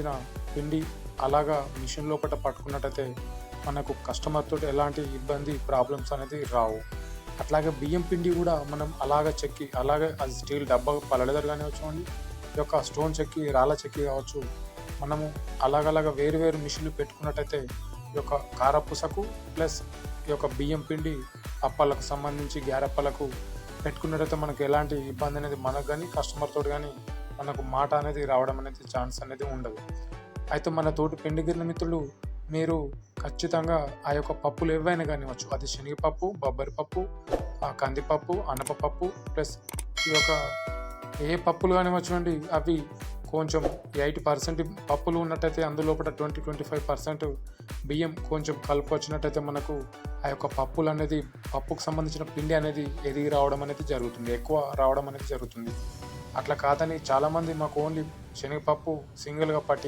సంబంధించిన పిండి అలాగా మిషన్ లోపల పట్టుకున్నట్టయితే మనకు కస్టమర్ తోటి ఎలాంటి ఇబ్బంది ప్రాబ్లమ్స్ అనేది రావు. అట్లాగే బియ్యం పిండి కూడా మనం అలాగ చెక్కి అలాగే అది స్టీల్ డబ్బా పలడదరు కానివచ్చు అండి ఈ యొక్క స్టోన్ చెక్కి రాళ్ళ చెక్కి కావచ్చు మనము అలాగలాగ వేరు వేరు మిషన్లు పెట్టుకున్నట్టయితే ఈ యొక్క కారపూసకు ప్లస్ ఈ యొక్క బియ్యం పిండి అప్పాలకు సంబంధించి గ్యారప్పలకు పెట్టుకున్నట్టయితే మనకు ఎలాంటి ఇబ్బంది అనేది మనకు కానీ కస్టమర్ తోటి కానీ మనకు మాట అనేది రావడం అనేది ఛాన్స్ అనేది ఉండదు. అయితే మన తోటి పిండి మిత్రులు మీరు ఖచ్చితంగా ఆ యొక్క పప్పులు ఏవైనా కానివచ్చు అది శనగపప్పు బొబ్బరి పప్పు ఆ కందిపప్పు అనపపప్పు ప్లస్ ఈ యొక్క ఏ పప్పులు కానివ్వచ్చు అండి అవి కొంచెం ఎయిటీ పర్సెంట్ పప్పులు ఉన్నట్టయితే అందులోపల ట్వంటీ ట్వంటీ ఫైవ్ పర్సెంట్ బియ్యం కొంచెం కలుపు వచ్చినట్టయితే మనకు ఆ యొక్క పప్పులు అనేది పప్పుకు సంబంధించిన పిండి అనేది ఎదిగి రావడం అనేది జరుగుతుంది ఎక్కువ రావడం అనేది జరుగుతుంది. అట్లా కాదని చాలామంది మాకు ఓన్లీ శనగపప్పు సింగిల్గా పట్టి